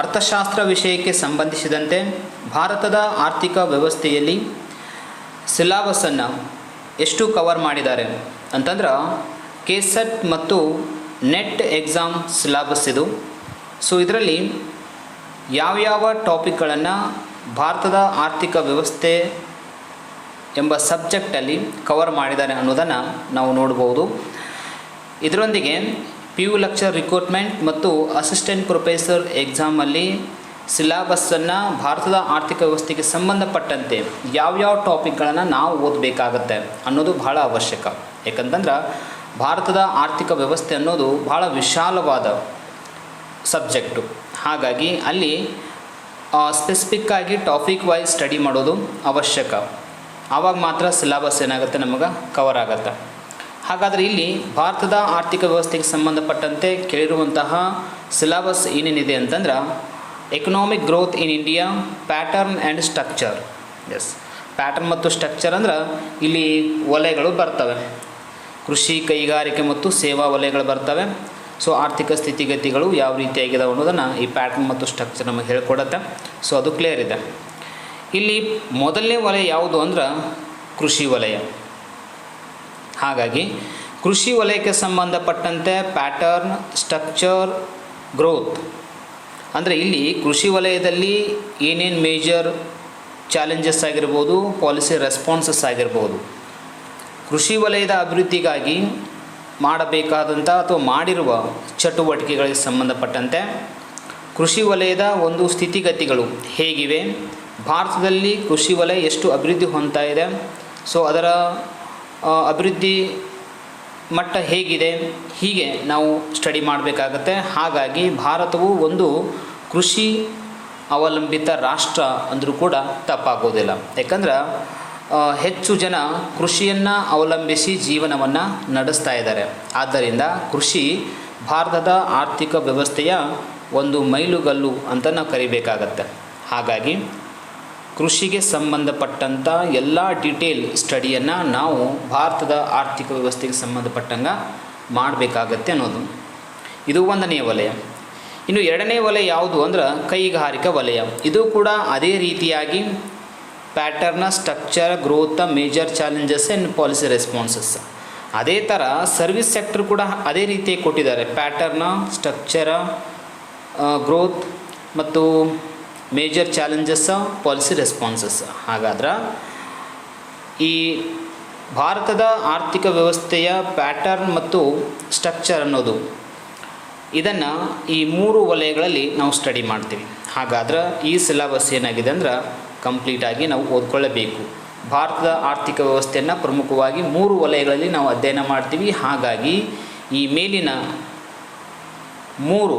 ಅರ್ಥಶಾಸ್ತ್ರ ವಿಷಯಕ್ಕೆ ಸಂಬಂಧಿಸಿದಂತೆ ಭಾರತದ ಆರ್ಥಿಕ ವ್ಯವಸ್ಥೆಯಲ್ಲಿ ಸಿಲಾಬಸ್ಸನ್ನು ಎಷ್ಟು ಕವರ್ ಮಾಡಿದ್ದಾರೆ ಅಂತಂದ್ರೆ ಕೆಸೆಟ್ ಮತ್ತು ನೆಟ್ ಎಕ್ಸಾಮ್ ಸಿಲಾಬಸ್ ಇದು. ಸೊ ಇದರಲ್ಲಿ ಯಾವ್ಯಾವ ಟಾಪಿಕ್ಗಳನ್ನು ಭಾರತದ ಆರ್ಥಿಕ ವ್ಯವಸ್ಥೆ ಎಂಬ ಸಬ್ಜೆಕ್ಟಲ್ಲಿ ಕವರ್ ಮಾಡಿದ್ದಾರೆ ಅನ್ನೋದನ್ನು ನಾವು ನೋಡ್ಬೋದು. ಇದರೊಂದಿಗೆ ಪಿ ಯು ಲೆಕ್ಚರ್ ರಿಕ್ರೂಟ್ಮೆಂಟ್ ಮತ್ತು ಅಸಿಸ್ಟೆಂಟ್ ಪ್ರೊಫೆಸರ್ ಎಕ್ಸಾಮಲ್ಲಿ ಸಿಲಾಬಸ್ಸನ್ನು ಭಾರತದ ಆರ್ಥಿಕ ವ್ಯವಸ್ಥೆಗೆ ಸಂಬಂಧಪಟ್ಟಂತೆ ಯಾವ್ಯಾವ ಟಾಪಿಕ್ಗಳನ್ನು ನಾವು ಓದಬೇಕಾಗತ್ತೆ ಅನ್ನೋದು ಬಹಳ ಅವಶ್ಯಕ. ಯಾಕಂತಂದ್ರೆ ಭಾರತದ ಆರ್ಥಿಕ ವ್ಯವಸ್ಥೆ ಅನ್ನೋದು ಬಹಳ ವಿಶಾಲವಾದ ಸಬ್ಜೆಕ್ಟು ಹಾಗಾಗಿ ಅಲ್ಲಿ ಸ್ಪೆಸಿಫಿಕ್ಕಾಗಿ ಟಾಪಿಕ್ ವೈಸ್ ಸ್ಟಡಿ ಮಾಡೋದು ಅವಶ್ಯಕ. ಆವಾಗ ಮಾತ್ರ ಸಿಲಾಬಸ್ ಏನಾಗುತ್ತೆ ನಮಗೆ ಕವರ್ ಆಗುತ್ತೆ. ಹಾಗಾದರೆ ಇಲ್ಲಿ ಭಾರತದ ಆರ್ಥಿಕ ವ್ಯವಸ್ಥೆಗೆ ಸಂಬಂಧಪಟ್ಟಂತೆ ಕೇಳಿರುವಂತಹ ಸಿಲಾಬಸ್ ಏನೇನಿದೆ ಅಂತಂದ್ರೆ economic growth in India pattern and structures pattern ಮತ್ತು ಸ್ಟ್ರಕ್ಚರ್ ಅಂದ್ರೆ ಇಲ್ಲಿ ವಲಯಗಳು ಬರ್ತವೆ. ಕೃಷಿ, ಕೈಗಾರಿಕೆ ಮತ್ತು ಸೇವಾ ವಲಯಗಳು ಬರ್ತವೆ. ಸೊ ಆರ್ಥಿಕ ಸ್ಥಿತಿಗತಿಗಳು ಯಾವ ರೀತಿಯಾಗಿದೆ ಅನ್ನೋದನ್ನು ಈ ಪ್ಯಾಟರ್ನ್ ಮತ್ತು ಸ್ಟ್ರಕ್ಚರ್ ನಮಗೆ ಹೇಳ್ಕೊಡತ್ತೆ. ಸೊ ಅದು ಕ್ಲಿಯರ್ ಇದೆ. ಇಲ್ಲಿ ಮೊದಲನೇ ವಲಯ ಯಾವುದು ಅಂದ್ರೆ ಕೃಷಿ ವಲಯ. ಹಾಗಾಗಿ ಕೃಷಿ ವಲಯಕ್ಕೆ ಸಂಬಂಧಪಟ್ಟಂತೆ ಪ್ಯಾಟರ್ನ್ ಸ್ಟ್ರಕ್ಚರ್ ಗ್ರೋತ್ ಅಂದರೆ ಇಲ್ಲಿ ಕೃಷಿ ವಲಯದಲ್ಲಿ ಏನೇನು ಮೇಜರ್ ಚಾಲೆಂಜಸ್ ಆಗಿರ್ಬೋದು ಪಾಲಿಸಿ ರೆಸ್ಪಾನ್ಸಸ್ ಆಗಿರ್ಬೋದು. ಕೃಷಿ ವಲಯದ ಅಭಿವೃದ್ಧಿಗಾಗಿ ಮಾಡಬೇಕಾದಂಥ ಅಥವಾ ಮಾಡಿರುವ ಚಟುವಟಿಕೆಗಳಿಗೆ ಸಂಬಂಧಪಟ್ಟಂತೆ ಕೃಷಿ ವಲಯದ ಒಂದು ಸ್ಥಿತಿಗತಿಗಳು ಹೇಗಿವೆ? ಭಾರತದಲ್ಲಿ ಕೃಷಿ ವಲಯ ಎಷ್ಟು ಅಭಿವೃದ್ಧಿ ಹೊಂದ್ತಾ ಇದೆ? ಸೊ ಅದರ ಅಭಿವೃದ್ಧಿ ಮಟ್ಟ ಹೇಗಿದೆ, ಹೀಗೆ ನಾವು ಸ್ಟಡಿ ಮಾಡಬೇಕಾಗತ್ತೆ. ಹಾಗಾಗಿ ಭಾರತವು ಒಂದು ಕೃಷಿ ಅವಲಂಬಿತ ರಾಷ್ಟ್ರ ಅಂದರೂ ಕೂಡ ತಪ್ಪಾಗೋದಿಲ್ಲ. ಯಾಕಂದ್ರೆ ಹೆಚ್ಚು ಜನ ಕೃಷಿಯನ್ನು ಅವಲಂಬಿಸಿ ಜೀವನವನ್ನು ನಡೆಸ್ತಾ ಇದ್ದಾರೆ. ಆದ್ದರಿಂದ ಕೃಷಿ ಭಾರತದ ಆರ್ಥಿಕ ವ್ಯವಸ್ಥೆಯ ಒಂದು ಮೈಲುಗಲ್ಲು ಅಂತ ನಾವು ಕರಿಬೇಕಾಗತ್ತೆ. ಹಾಗಾಗಿ ಕೃಷಿಗೆ ಸಂಬಂಧಪಟ್ಟಂಥ ಎಲ್ಲ ಡೀಟೇಲ್ ಸ್ಟಡಿಯನ್ನು ನಾವು ಭಾರತದ ಆರ್ಥಿಕ ವ್ಯವಸ್ಥೆಗೆ ಸಂಬಂಧಪಟ್ಟಂಗೆ ಮಾಡಬೇಕಾಗತ್ತೆ ಅನ್ನೋದು. ಇದು ಒಂದನೇ ವಲಯ. ಇನ್ನು ಎರಡನೇ ವಲಯ ಯಾವುದು ಅಂದ್ರೆ ಕೈಗಾರಿಕಾ ವಲಯ. ಇದು ಕೂಡ ಅದೇ ರೀತಿಯಾಗಿ pattern structure growth major challenges and policy responses ಅದೇ ಥರ ಸರ್ವಿಸ್ ಸೆಕ್ಟರ್ ಕೂಡ ಅದೇ ರೀತಿ ಕೊಟ್ಟಿದ್ದಾರೆ. ಪ್ಯಾಟರ್ನ ಸ್ಟ್ರಕ್ಚರ ಗ್ರೋತ್ ಮತ್ತು ಮೇಜರ್ ಚಾಲೆಂಜಸ್ ಪಾಲಿಸಿ ರೆಸ್ಪಾನ್ಸಸ್ ಹಾಗಾದ್ರೆ ಈ ಭಾರತದ ಆರ್ಥಿಕ ವ್ಯವಸ್ಥೆಯ ಪ್ಯಾಟರ್ನ್ ಮತ್ತು ಸ್ಟ್ರಕ್ಚರ್ ಅನ್ನೋದು, ಇದನ್ನು ಈ ಮೂರು ವಲಯಗಳಲ್ಲಿ ನಾವು ಸ್ಟಡಿ ಮಾಡ್ತೀವಿ. ಹಾಗಾದ್ರೆ ಈ ಸಿಲೆಬಸ್ ಏನಾಗಿದೆ ಅಂದ್ರೆ ಕಂಪ್ಲೀಟಾಗಿ ನಾವು ಓದ್ಕೊಳ್ಳಬೇಕು. ಭಾರತದ ಆರ್ಥಿಕ ವ್ಯವಸ್ಥೆಯನ್ನು ಪ್ರಮುಖವಾಗಿ ಮೂರು ವಲಯಗಳಲ್ಲಿ ನಾವು ಅಧ್ಯಯನ ಮಾಡ್ತೀವಿ. ಹಾಗಾಗಿ ಈ ಮೇಲಿನ ಮೂರು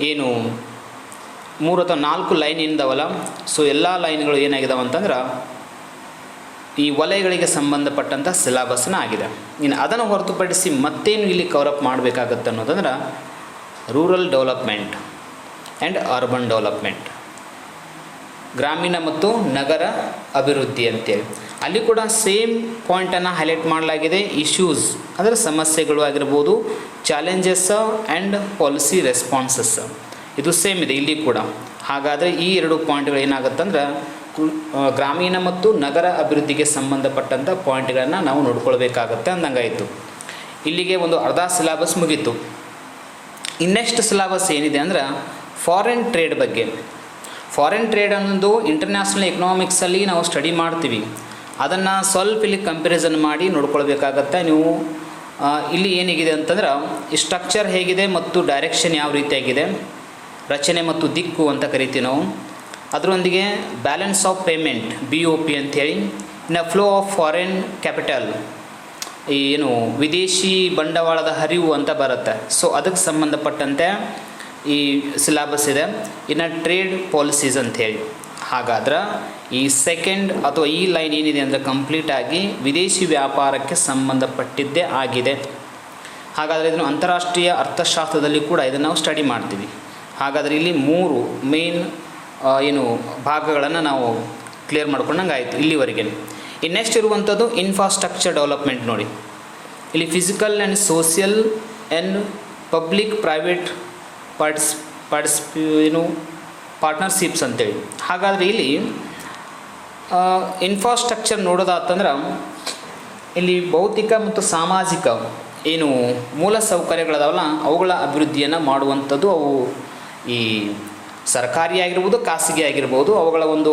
ಏನು ಮೂರು ಅಥವಾ ನಾಲ್ಕು ಲೈನ್ ಏನಿದಾವಲ್ಲ ಸೊ ಎಲ್ಲ ಲೈನ್ಗಳು ಏನಾಗಿದಾವೆ ಅಂತಂದ್ರೆ ಈ ವಲಯಗಳಿಗೆ ಸಂಬಂಧಪಟ್ಟಂಥ ಸಿಲಾಬಸ್ನ ಆಗಿದೆ. ಇನ್ನು ಅದನ್ನು ಹೊರತುಪಡಿಸಿ ಮತ್ತೇನು ಇಲ್ಲಿ ಕವರಪ್ ಮಾಡಬೇಕಾಗತ್ತೆ ಅನ್ನೋದಂದ್ರೆ rural development and urban development ಗ್ರಾಮೀಣ ಮತ್ತು ನಗರ ಅಭಿವೃದ್ಧಿ ಅಂತೇಳಿ. ಅಲ್ಲಿ ಕೂಡ ಸೇಮ್ ಪಾಯಿಂಟನ್ನು ಹೈಲೈಟ್ ಮಾಡಲಾಗಿದೆ. ಇಶ್ಯೂಸ್ ಅಂದರೆ ಸಮಸ್ಯೆಗಳು ಆಗಿರ್ಬೋದು ಚಾಲೆಂಜಸ್ ಆ್ಯಂಡ್ ಪಾಲಿಸಿ ರೆಸ್ಪಾನ್ಸಸ್ ಇದು ಸೇಮ್ ಇದೆ, ಇಲ್ಲಿ ಕೂಡ. ಹಾಗಾದರೆ ಈ ಎರಡು ಪಾಯಿಂಟ್ಗಳು ಏನಾಗುತ್ತಂದ್ರೆ ಗ್ರಾಮೀಣ ಮತ್ತು ನಗರ ಅಭಿವೃದ್ಧಿಗೆ ಸಂಬಂಧಪಟ್ಟಂಥ ಪಾಯಿಂಟ್ಗಳನ್ನು ನಾವು ನೋಡ್ಕೊಳ್ಬೇಕಾಗತ್ತೆ ಅಂದಂಗಾಯಿತು. ಇಲ್ಲಿಗೆ ಒಂದು ಅರ್ಧ ಸಿಲಾಬಸ್ ಮುಗೀತು. ಇನ್ನೆಷ್ಟು ಸಿಲಾಬಸ್ ಏನಿದೆ ಅಂದ್ರೆ ಫಾರಿನ್ ಟ್ರೇಡ್ ಬಗ್ಗೆ. ಫಾರಿನ್ ಟ್ರೇಡ್ ಅನ್ನೋದು ಇಂಟರ್ನ್ಯಾಷನಲ್ ಎಕನಾಮಿಕ್ಸಲ್ಲಿ ನಾವು ಸ್ಟಡಿ ಮಾಡ್ತೀವಿ. ಅದನ್ನು ಸ್ವಲ್ಪ ಇಲ್ಲಿ ಕಂಪ್ಯಾರಿಸನ್ ಮಾಡಿ ನೋಡ್ಕೊಳ್ಬೇಕಾಗತ್ತೆ. ನೀವು ಇಲ್ಲಿ ಏನಿದೆ ಅಂತಂದ್ರೆ ಸ್ಟ್ರಕ್ಚರ್ ಹೇಗಿದೆ ಮತ್ತು ಡೈರೆಕ್ಷನ್ ಯಾವ ರೀತಿಯಾಗಿದೆ. ರಚನೆ ಮತ್ತು ದಿಕ್ಕು ಅಂತ ಕರಿತೀವಿ ನಾವು. ಅದರೊಂದಿಗೆ balance of payment B O P ಅಂಥೇಳಿ ಇನ್ನು ಫ್ಲೋ ಆಫ್ ಫಾರಿನ್ ಕ್ಯಾಪಿಟಲ್ ಏನು ವಿದೇಶಿ ಬಂಡವಾಳದ ಹರಿವು ಅಂತ ಬರುತ್ತೆ. ಸೊ ಅದಕ್ಕೆ ಸಂಬಂಧಪಟ್ಟಂತೆ ಈ ಸಿಲಾಬಸ್ ಇದೆ. ಇನ್ನು ಟ್ರೇಡ್ ಪಾಲಿಸೀಸ್ ಅಂಥೇಳಿ ಹಾಗಾದ್ರೆ ಈ ಸೆಕೆಂಡ್ ಅಥವಾ ಈ ಲೈನ್ ಏನಿದೆ ಅಂದರೆ ಕಂಪ್ಲೀಟಾಗಿ ವಿದೇಶಿ ವ್ಯಾಪಾರಕ್ಕೆ ಸಂಬಂಧಪಟ್ಟಿದ್ದೇ ಆಗಿದೆ. ಹಾಗಾದರೆ ಇದನ್ನು ಅಂತಾರಾಷ್ಟ್ರೀಯ ಅರ್ಥಶಾಸ್ತ್ರದಲ್ಲಿ ಕೂಡ ಇದನ್ನು ನಾವು ಸ್ಟಡಿ ಮಾಡ್ತೀವಿ. ಹಾಗಾದರೆ ಇಲ್ಲಿ ಮೂರು ಮೇನ್ ಏನು ಭಾಗಗಳನ್ನು ನಾವು ಕ್ಲಿಯರ್ ಮಾಡ್ಕೊಂಡಂಗೆ ಆಯಿತು ಇಲ್ಲಿವರೆಗೆ. ಇನ್ನು ನೆಕ್ಸ್ಟ್ ಇರುವಂಥದ್ದು ಇನ್ಫ್ರಾಸ್ಟ್ರಕ್ಚರ್ ಡೆವಲಪ್ಮೆಂಟ್ ನೋಡಿ. ಇಲ್ಲಿ physical and social and public private parties parties ಏನು ಪಾರ್ಟ್ನರ್ಶಿಪ್ಸ್ ಅಂತೇಳಿ. ಹಾಗಾದರೆ ಇಲ್ಲಿ ಇನ್ಫ್ರಾಸ್ಟ್ರಕ್ಚರ್ ನೋಡೋದಾತಂದ್ರೆ ಇಲ್ಲಿ ಭೌತಿಕ ಮತ್ತು ಸಾಮಾಜಿಕ, ಏನು ಮೂಲ ಸೌಕರ್ಯಗಳದಾವಲ್ಲ ಅವುಗಳ ಅಭಿವೃದ್ಧಿಯನ್ನು ಮಾಡುವಂಥದ್ದು ಅವು ಈ ಸರ್ಕಾರಿ ಆಗಿರ್ಬೋದು, ಖಾಸಗಿ ಆಗಿರ್ಬೋದು, ಅವುಗಳ ಒಂದು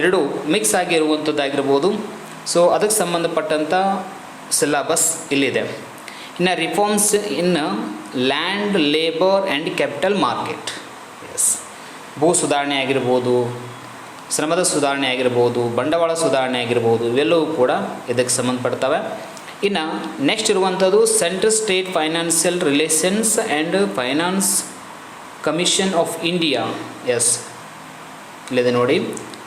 ಎರಡು ಮಿಕ್ಸ್ ಆಗಿರುವಂಥದ್ದಾಗಿರ್ಬೋದು ಸೊ ಅದಕ್ಕೆ ಸಂಬಂಧಪಟ್ಟಂಥ ಸಿಲಬಸ್ ಇಲ್ಲಿದೆ. ಇನ್ನು reforms in land labour and capital markets ಭೂ ಸುಧಾರಣೆ ಆಗಿರ್ಬೋದು, ಶ್ರಮದ ಸುಧಾರಣೆ ಆಗಿರ್ಬೋದು, ಬಂಡವಾಳ ಸುಧಾರಣೆ ಆಗಿರ್ಬೋದು, ಇವೆಲ್ಲವೂ ಕೂಡ ಇದಕ್ಕೆ ಸಂಬಂಧಪಡ್ತವೆ. ಇನ್ನು ನೆಕ್ಸ್ಟ್ ಇರುವಂಥದ್ದು central state financial relations and finance commission of India S ಇಲ್ಲಿದೆ ನೋಡಿ.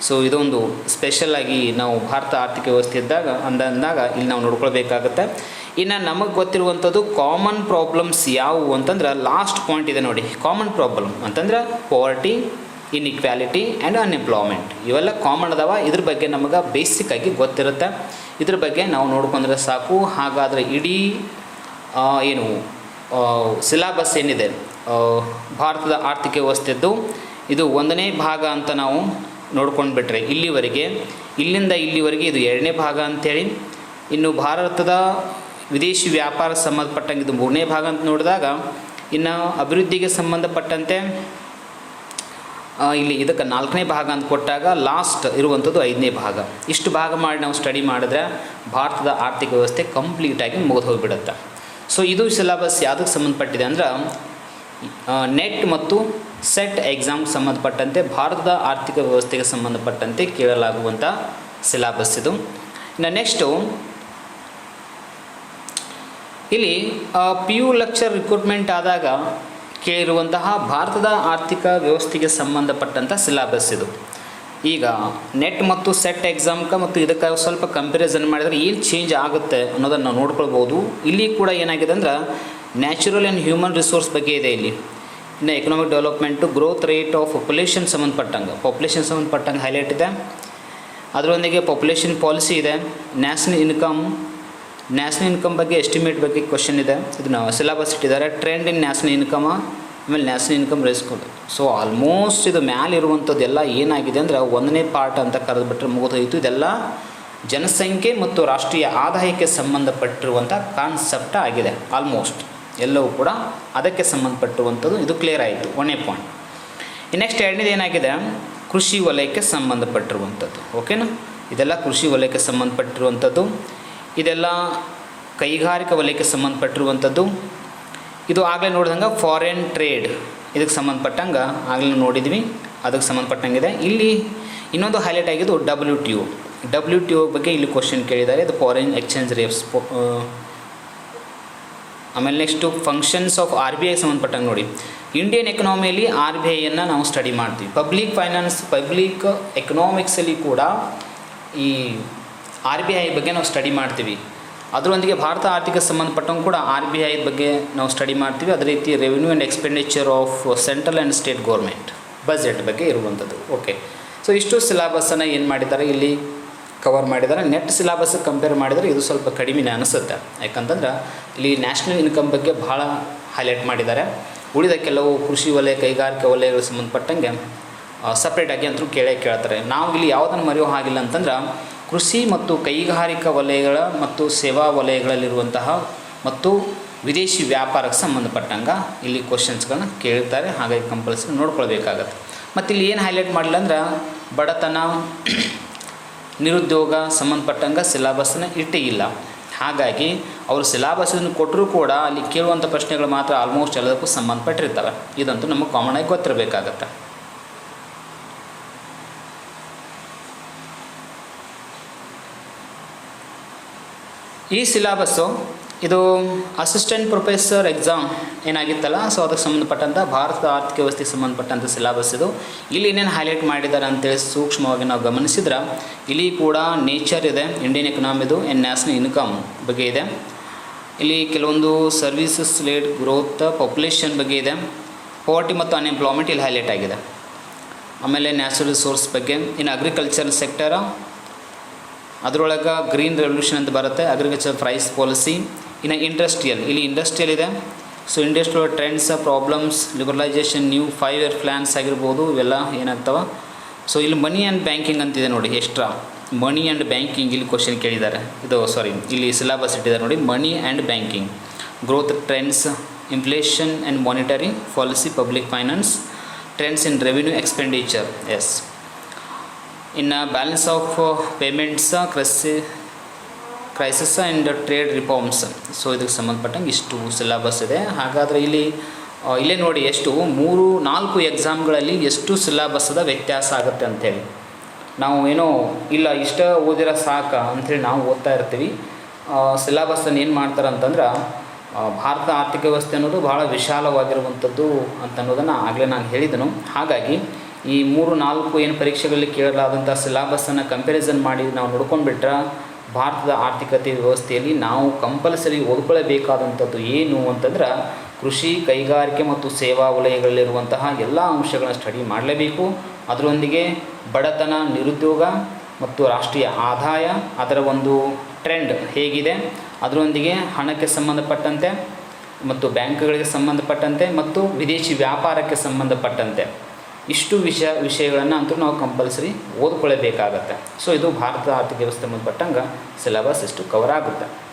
ಸೊ ಇದೊಂದು ಸ್ಪೆಷಲ್ ಆಗಿ ನಾವು ಭಾರತ ಆರ್ಥಿಕ ವ್ಯವಸ್ಥೆ ಇದ್ದಾಗ ಅಂದ ಅಂದಾಗ ಇಲ್ಲಿ ನಾವು ನೋಡ್ಕೊಳ್ಬೇಕಾಗತ್ತೆ. ಇನ್ನು ನಮಗೆ ಗೊತ್ತಿರುವಂಥದ್ದು ಕಾಮನ್ ಪ್ರಾಬ್ಲಮ್ಸ್ ಯಾವುವು ಅಂತಂದ್ರೆ ಲಾಸ್ಟ್ ಪಾಯಿಂಟ್ ಇದೆ ನೋಡಿ. ಕಾಮನ್ ಪ್ರಾಬ್ಲಮ್ ಅಂತಂದ್ರೆ ಪಾವರ್ಟಿ ಇನ್ಇಕ್ವಾಲಿಟಿ ಆ್ಯಂಡ್ ಅನ್ಎಂಪ್ಲಾಯ್ಮೆಂಟ್ ಇವೆಲ್ಲ ಕಾಮನ್ ಅದಾವ. ಇದ್ರ ಬಗ್ಗೆ ನಮಗೆ ಬೇಸಿಕ್ ಆಗಿ ಗೊತ್ತಿರುತ್ತೆ. ಇದ್ರ ಬಗ್ಗೆ ನಾವು ನೋಡ್ಕೊಂಡ್ರೆ ಸಾಕು. ಹಾಗಾದರೆ ಇಡೀ ಏನು ಸಿಲಾಬಸ್ ಏನಿದೆ? ಭಾರತದ ಆರ್ಥಿಕ ವ್ಯವಸ್ಥೆದ್ದು ಇದು ಒಂದನೇ ಭಾಗ ಅಂತ ನಾವು ನೋಡ್ಕೊಂಡು ಬಿಟ್ರೆ ಇಲ್ಲಿವರೆಗೆ, ಇಲ್ಲಿಂದ ಇಲ್ಲಿವರೆಗೆ ಇದು ಎರಡನೇ ಭಾಗ ಅಂಥೇಳಿ ಇನ್ನು ಭಾರತದ ವಿದೇಶಿ ವ್ಯಾಪಾರ ಸಂಬಂಧಪಟ್ಟಂಗೆ ಇದು ಮೂರನೇ ಭಾಗ ಅಂತ ನೋಡಿದಾಗ, ಇನ್ನು ಅಭಿವೃದ್ಧಿಗೆ ಸಂಬಂಧಪಟ್ಟಂತೆ ಇಲ್ಲಿ ಇದಕ್ಕೆ ನಾಲ್ಕನೇ ಭಾಗ ಅಂತ ಕೊಟ್ಟಾಗ ಲಾಸ್ಟ್ ಇರುವಂಥದ್ದು ಐದನೇ ಭಾಗ. ಇಷ್ಟು ಭಾಗ ಮಾಡಿ ನಾವು ಸ್ಟಡಿ ಮಾಡಿದ್ರೆ ಭಾರತದ ಆರ್ಥಿಕ ವ್ಯವಸ್ಥೆ ಕಂಪ್ಲೀಟಾಗಿ ಮುಗಿದು ಹೋಗಿಬಿಡುತ್ತೆ. ಸೊ ಇದು ಸಿಲೆಬಸ್ ಯಾವುದಕ್ಕೆ ಸಂಬಂಧಪಟ್ಟಿದೆ ಅಂದ್ರೆ ನೆಟ್ ಮತ್ತು ಸೆಟ್ ಎಕ್ಸಾಮ್ ಸಂಬಂಧಪಟ್ಟಂತೆ, ಭಾರತದ ಆರ್ಥಿಕ ವ್ಯವಸ್ಥೆಗೆ ಸಂಬಂಧಪಟ್ಟಂತೆ ಕೇಳಲಾಗುವಂಥ ಸಿಲೆಬಸ್ ಇದು. ಇನ್ನು ನೆಕ್ಸ್ಟು ಇಲ್ಲಿ ಪಿ ಯು ಲೆಕ್ಚರ್ ರಿಕ್ರೂಟ್ಮೆಂಟ್ ಆದಾಗ ಕೇಳಿರುವಂತಹ ಭಾರತದ ಆರ್ಥಿಕ ವ್ಯವಸ್ಥೆಗೆ ಸಂಬಂಧಪಟ್ಟಂಥ ಸಿಲೆಬಸ್ ಇದು. ಈಗ ನೆಟ್ ಮತ್ತು ಸೆಟ್ ಎಕ್ಸಾಮ್ಗೆ ಮತ್ತು ಇದಕ್ಕೆ ಸ್ವಲ್ಪ ಕಂಪ್ಯಾರಿಸನ್ ಮಾಡಿದರೆ ಏನು ಚೇಂಜ್ ಆಗುತ್ತೆ ಅನ್ನೋದನ್ನು ನಾವು ನೋಡ್ಕೊಳ್ಬೋದು. ಇಲ್ಲಿ ಕೂಡ ಏನಾಗಿದೆ ಅಂದ್ರೆ ನ್ಯಾಚುರಲ್ ಆ್ಯಂಡ್ ಹ್ಯೂಮನ್ ರಿಸೋರ್ಸ್ ಬಗ್ಗೆ ಇದೆ ಇಲ್ಲಿ. ಇನ್ನು economic development growth rate of population ಸಂಬಂಧಪಟ್ಟಂಗೆ. ಪಾಪ್ಯುಲೇಷನ್ ಸಂಬಂಧಪಟ್ಟಂಗೆ ಹೈಲೈಟ್ ಇದೆ. ಅದರೊಂದಿಗೆ ಪಾಪ್ಯುಲೇಷನ್ ಪಾಲಿಸಿ ಇದೆ. ನ್ಯಾಷನಲ್ ಇನ್ಕಮ್ ನ್ಯಾಷನಲ್ ಇನ್ಕಮ್ ಬಗ್ಗೆ ಎಸ್ಟಿಮೇಟ್ ಬಗ್ಗೆ ಕ್ವಶನ್ ಇದೆ. ಇದು ನಾವು ಸಿಲೆಬಸ್ ಇಟ್ಟಿದ್ದಾರೆ. ಟ್ರೆಂಡ್ ಇನ್ ನ್ಯಾಷನಲ್ ಇನ್ಕಮ್ ಆಮೇಲೆ ನ್ಯಾಷನಲ್ ಇನ್ಕಮ್ ರೇಸ್ಕೊಂಡು ಸೊ ಆಲ್ಮೋಸ್ಟ್ ಇದು ಮ್ಯಾಲೆ ಇರುವಂಥದ್ದೆಲ್ಲ ಏನಾಗಿದೆ ಅಂದರೆ, ಒಂದನೇ ಪಾರ್ಟ್ ಅಂತ ಕರೆದುಬಿಟ್ರೆ ಮುಗಿದೋಯಿತು. ಇದೆಲ್ಲ ಜನಸಂಖ್ಯೆ ಮತ್ತು ರಾಷ್ಟ್ರೀಯ ಆದಾಯಕ್ಕೆ ಸಂಬಂಧಪಟ್ಟಿರುವಂಥ ಕಾನ್ಸೆಪ್ಟ್ ಆಗಿದೆ. ಆಲ್ಮೋಸ್ಟ್ ಎಲ್ಲವೂ ಕೂಡ ಅದಕ್ಕೆ ಸಂಬಂಧಪಟ್ಟಿರುವಂಥದ್ದು. ಇದು ಕ್ಲಿಯರ್ ಆಯಿತು. ಒಂದನೇ ಪಾಯಿಂಟ್ ನೆಕ್ಸ್ಟ್ ಎರಡನೇದು ಏನಾಗಿದೆ? ಕೃಷಿ ವಲಯಕ್ಕೆ ಸಂಬಂಧಪಟ್ಟಿರುವಂಥದ್ದು. ಓಕೆನಾ ಇದೆಲ್ಲ ಕೃಷಿ ವಲಯಕ್ಕೆ ಸಂಬಂಧಪಟ್ಟಿರುವಂಥದ್ದು. ಇದೆಲ್ಲ ಕೈಗಾರಿಕಾ ವಲಯಕ್ಕೆ ಸಂಬಂಧಪಟ್ಟಿರುವಂಥದ್ದು. ಇದು ಆಗಲೇ ನೋಡಿದಂಗೆ ಫಾರಿನ್ ಟ್ರೇಡ್ ಇದಕ್ಕೆ ಸಂಬಂಧಪಟ್ಟಂಗೆ ಆಗಲೇ ನೋಡಿದ್ವಿ, ಅದಕ್ಕೆ ಸಂಬಂಧಪಟ್ಟಂಗಿದೆ ಇಲ್ಲಿ ಇನ್ನೊಂದು ಹೈಲೈಟ್ ಆಗಿದ್ದು W T U W T U ಬಗ್ಗೆ ಇಲ್ಲಿ ಕ್ವಶನ್ ಕೇಳಿದ್ದಾರೆ. ಇದು ಫಾರಿನ್ ಎಕ್ಸ್ಚೇಂಜ್ ರೇಟ್ಸ್ ಆಮೇಲೆ next functions of R B I ಸಂಬಂಧಪಟ್ಟಂಗೆ ನೋಡಿ. ಇಂಡಿಯನ್ ಎಕನಾಮಿಯಲ್ಲಿ ಆರ್ ಬಿ ಐಯನ್ನು ನಾವು ಸ್ಟಡಿ ಮಾಡ್ತೀವಿ. ಪಬ್ಲಿಕ್ ಫೈನಾನ್ಸ್ ಪಬ್ಲಿಕ್ ಎಕನಾಮಿಕ್ಸಲ್ಲಿ ಕೂಡ ಈ ಆರ್ ಬಿ ಐ ಬಗ್ಗೆ ನಾವು ಸ್ಟಡಿ ಮಾಡ್ತೀವಿ. ಅದರೊಂದಿಗೆ ಭಾರತ ಆರ್ಥಿಕ ಸಂಬಂಧಪಟ್ಟಂಗೆ ಕೂಡ ಆರ್ ಬಿ ಐ ಬಗ್ಗೆ ನಾವು ಸ್ಟಡಿ ಮಾಡ್ತೀವಿ. ಅದೇ ರೀತಿ revenue and expenditure of central and state government budget ಬಗ್ಗೆ ಇರುವಂಥದ್ದು. ಓಕೆ ಸೊ ಇಷ್ಟು ಸಿಲಾಬಸ್ಸನ್ನು ಏನು ಮಾಡಿದ್ದಾರೆ? ಇಲ್ಲಿ ಕವರ್ ಮಾಡಿದ್ದಾರೆ. ನೆಟ್ ಸಿಲಾಬಸ್ ಕಂಪೇರ್ ಮಾಡಿದರೆ ಇದು ಸ್ವಲ್ಪ ಕಡಿಮೆನೇ ಅನಿಸುತ್ತೆ. ಯಾಕಂತಂದ್ರೆ ಇಲ್ಲಿ ನ್ಯಾಷನಲ್ ಇನ್ಕಮ್ ಬಗ್ಗೆ ಭಾಳ ಹೈಲೈಟ್ ಮಾಡಿದ್ದಾರೆ. ಉಳಿದ ಕೆಲವು ಕೃಷಿ ವಲಯ, ಕೈಗಾರಿಕಾ ವಲಯಗಳಿಗೆ ಸಂಬಂಧಪಟ್ಟಂಗೆ ಸಪ್ರೇಟಾಗಿ ಅಂತೂ ಕೇಳೇ ಕೇಳ್ತಾರೆ. ನಾವು ಇಲ್ಲಿ ಯಾವುದನ್ನು ಮರೆಯೋ ಹಾಗಿಲ್ಲ ಅಂತಂದ್ರೆ ಕೃಷಿ ಮತ್ತು ಕೈಗಾರಿಕಾ ವಲಯಗಳ ಮತ್ತು ಸೇವಾ ವಲಯಗಳಲ್ಲಿರುವಂತಹ ಮತ್ತು ವಿದೇಶಿ ವ್ಯಾಪಾರಕ್ಕೆ ಸಂಬಂಧಪಟ್ಟಂಗೆ ಇಲ್ಲಿ ಕ್ವಶನ್ಸ್ಗಳನ್ನ ಕೇಳ್ತಾರೆ. ಹಾಗಾಗಿ ಕಂಪಲ್ಸರಿ ನೋಡ್ಕೊಳ್ಬೇಕಾಗತ್ತೆ. ಮತ್ತು ಇಲ್ಲಿ ಏನು ಹೈಲೈಟ್ ಮಾಡಿಲ್ಲ ಅಂದ್ರೆ ಬಡತನ, ನಿರುದ್ಯೋಗ ಸಂಬಂಧಪಟ್ಟಂಗೆ ಸಿಲಾಬಸ್ನ ಇಟ್ಟೇ ಇಲ್ಲ. ಹಾಗಾಗಿ ಅವರು ಸಿಲೆಬಸ್ಸನ್ನು ಕೊಟ್ಟರೂ ಕೂಡ ಅಲ್ಲಿ ಕೇಳುವಂಥ ಪ್ರಶ್ನೆಗಳು ಮಾತ್ರ ಆಲ್ಮೋಸ್ಟ್ ಎಲ್ಲದಕ್ಕೂ ಸಂಬಂಧಪಟ್ಟಿರ್ತವೆ. ಇದಂತೂ ನಮಗೆ ಕಾಮನ್ ಆಗಿ ಗೊತ್ತಿರಬೇಕಾಗತ್ತೆ. ಈ ಸಿಲಾಬಸ್ಸು ಇದು ಅಸಿಸ್ಟೆಂಟ್ ಪ್ರೊಫೆಸರ್ ಎಕ್ಸಾಮ್ ಏನಾಗಿತ್ತಲ್ಲ? ಸೊ ಅದಕ್ಕೆ ಸಂಬಂಧಪಟ್ಟಂಥ ಭಾರತದ ಆರ್ಥಿಕ ವ್ಯವಸ್ಥೆಗೆ ಸಂಬಂಧಪಟ್ಟಂಥ ಸಿಲಾಬಸ್ ಇದು. ಇಲ್ಲಿ ಏನೇನು ಹೈಲೈಟ್ ಮಾಡಿದ್ದಾರೆ ಅಂತೇಳಿ ಸೂಕ್ಷ್ಮವಾಗಿ ನಾವು ಗಮನಿಸಿದ್ರೆ, ಇಲ್ಲಿ ಕೂಡ ನೇಚರ್ ಇದೆ ಇಂಡಿಯನ್ ಎಕನಾಮಿದು ಆ್ಯಂಡ್ ನ್ಯಾಷನಲ್ ಇನ್ಕಮ್ ಬಗ್ಗೆ ಇದೆ. ಇಲ್ಲಿ ಕೆಲವೊಂದು ಸರ್ವೀಸಸ್ ಲೇಡ್ ಗ್ರೋತ್ ಪಾಪ್ಯುಲೇಷನ್ ಬಗ್ಗೆ ಇದೆ. ಪವರ್ಟಿ ಮತ್ತು ಅನ್ಎಂಪ್ಲಾಯ್ಮೆಂಟ್ ಇಲ್ಲಿ ಹೈಲೈಟ್ ಆಗಿದೆ. ಆಮೇಲೆ ನ್ಯಾಚುರಲ್ ರಿಸೋರ್ಸ್ ಬಗ್ಗೆ, ಇನ್ನು ಅಗ್ರಿಕಲ್ಚರ್ ಸೆಕ್ಟರ ಅದರೊಳಗೆ ಗ್ರೀನ್ ರೆವಲ್ಯೂಷನ್ ಅಂತ ಬರುತ್ತೆ. ಅಗ್ರಿಕಲ್ಚರ್ ಪ್ರೈಸ್ ಪಾಲಿಸಿ ಇನ್ನು ಇಂಡಸ್ಟ್ರಿಯಲ್ ಇಲ್ಲಿ ಇಂಡಸ್ಟ್ರಿಯಲ್ ಇದೆ. So industrial trends problems liberalisation new five year plans ಆಗಿರ್ಬೋದು, ಇವೆಲ್ಲ ಏನಾಗ್ತವೆ ಸೊ ಇಲ್ಲಿ ಮನಿ ಆ್ಯಂಡ್ ಬ್ಯಾಂಕಿಂಗ್ ಅಂತಿದೆ ನೋಡಿ ಎಕ್ಸ್ಟ್ರಾ ಮನಿ ಆ್ಯಂಡ್ ಬ್ಯಾಂಕಿಂಗ್ ಇಲ್ಲಿ ಕ್ವಶನ್ ಕೇಳಿದ್ದಾರೆ. ಇದು ಸಾರಿ ಇಲ್ಲಿ ಸಿಲಾಬಸ್ ಇಟ್ಟಿದ್ದಾರೆ ನೋಡಿ money and banking growth trends inflation and monetary policy public finance trends in revenue expenditures ಇನ್ನು balance of payments, crisis, crisis and trade reforms. So ಇದಕ್ಕೆ ಸಂಬಂಧಪಟ್ಟಂಗೆ ಇಷ್ಟು ಸಿಲೆಬಸ್ ಇದೆ. ಹಾಗಾದರೆ ಇಲ್ಲಿ ಇಲ್ಲೇ ನೋಡಿ ಎಷ್ಟು, ಮೂರು, ನಾಲ್ಕು ಎಕ್ಸಾಮ್ಗಳಲ್ಲಿ ಎಷ್ಟು ಸಿಲೆಬಸ್ದ ವ್ಯತ್ಯಾಸ ಆಗುತ್ತೆ ಅಂಥೇಳಿ ನಾವು ಏನೋ, ಇಲ್ಲ, ಇಷ್ಟ ಓದಿರೋ ಸಾಕ ಅಂಥೇಳಿ ನಾವು ಓದ್ತಾ ಇರ್ತೀವಿ. ಸಿಲೆಬಸ್ಸನ್ನು ಏನು ಮಾಡ್ತಾರೆ ಅಂತಂದ್ರೆ ಭಾರತ ಆರ್ಥಿಕ ವ್ಯವಸ್ಥೆ ಅನ್ನೋದು ಭಾಳ ವಿಶಾಲವಾಗಿರುವಂಥದ್ದು ಅಂತ ಅನ್ನೋದನ್ನು ಆಗಲೇ ನಾನು ಹೇಳಿದನು. ಹಾಗಾಗಿ ಈ ಮೂರು, ನಾಲ್ಕು ಏನು ಪರೀಕ್ಷೆಗಳಲ್ಲಿ ಕೇಳಲಾದಂಥ ಸಿಲಾಬಸನ್ನು ಕಂಪ್ಯಾರಿಸನ್ ಮಾಡಿ ನಾವು ನೋಡ್ಕೊಂಡ್ಬಿಟ್ರೆ ಭಾರತದ ಆರ್ಥಿಕತೆ ವ್ಯವಸ್ಥೆಯಲ್ಲಿ ನಾವು ಕಂಪಲ್ಸರಿ ಓದ್ಕೊಳ್ಳಬೇಕಾದಂಥದ್ದು ಏನು ಅಂತಂದ್ರೆ ಕೃಷಿ, ಕೈಗಾರಿಕೆ ಮತ್ತು ಸೇವಾ ವಲಯಗಳಲ್ಲಿರುವಂತಹ ಎಲ್ಲ ಅಂಶಗಳನ್ನು ಸ್ಟಡಿ ಮಾಡಲೇಬೇಕು. ಅದರೊಂದಿಗೆ ಬಡತನ, ನಿರುದ್ಯೋಗ ಮತ್ತು ರಾಷ್ಟ್ರೀಯ ಆದಾಯ ಅದರ ಒಂದು ಟ್ರೆಂಡ್ ಹೇಗಿದೆ. ಅದರೊಂದಿಗೆ ಹಣಕ್ಕೆ ಸಂಬಂಧಪಟ್ಟಂತೆ ಮತ್ತು ಬ್ಯಾಂಕ್ಗಳಿಗೆ ಸಂಬಂಧಪಟ್ಟಂತೆ ಮತ್ತು ವಿದೇಶಿ ವ್ಯಾಪಾರಕ್ಕೆ ಸಂಬಂಧಪಟ್ಟಂತೆ. ಇಷ್ಟು ವಿಷಯ ವಿಷಯಗಳನ್ನು ಅಂತೂ ನಾವು ಕಂಪಲ್ಸರಿ ಓದ್ಕೊಳ್ಳೇಬೇಕಾಗತ್ತೆ ಸೊ ಇದು ಭಾರತದ ಆರ್ಥಿಕ ವ್ಯವಸ್ಥೆ ಸಂಬಂಧಪಟ್ಟಂಗೆ ಸಿಲೆಬಸ್ ಇಷ್ಟು ಕವರ್ ಆಗುತ್ತೆ.